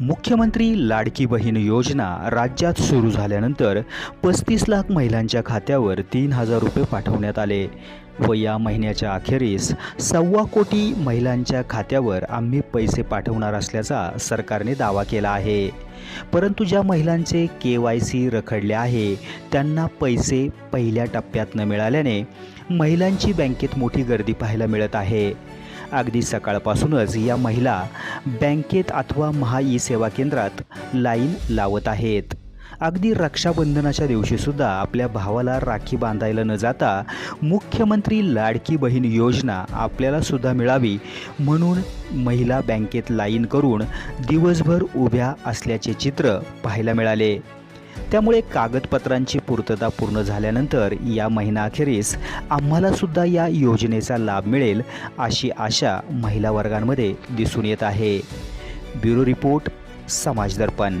मुख्यमंत्री लाडकी बहीण योजना राज्यात सुरू झाल्यानंतर पस्तीस लाख महिलांच्या खात्यावर तीन हजार रुपये पाठवण्यात आले व या महिन्याच्या अखेरीस सव्वा कोटी महिलांच्या खात्यावर आम्ही पैसे पाठवणार असल्याचा सरकारने दावा केला आहे. परंतु ज्या महिलांचे के वाय सी रखडले आहे त्यांना पैसे पहिल्या टप्प्यात न मिळाल्याने महिलांची बँकेत मोठी गर्दी पाहायला मिळत आहे. अगदी सकाळपासूनच या महिला बँकेत अथवा महा ई सेवा केंद्रात लाईन लावत आहेत. अगदी रक्षाबंधनाच्या दिवशीसुद्धा आपल्या भावाला राखी बांधायला न जाता मुख्यमंत्री लाडकी बहीण योजना आपल्याला सुद्धा मिळावी म्हणून महिला बँकेत लाईन करून दिवसभर उभ्या असल्याचे चित्र पाहायला मिळाले. त्यामुळे कागदपत्रांची पूर्तता पूर्ण झाल्यानंतर या महिनाअखेरीस आम्हाला सुद्धा या योजनेचा लाभ मिळेल अशी आशा महिला वर्गांमध्ये दिसून येत आहे. Bureau report समाजदर्पण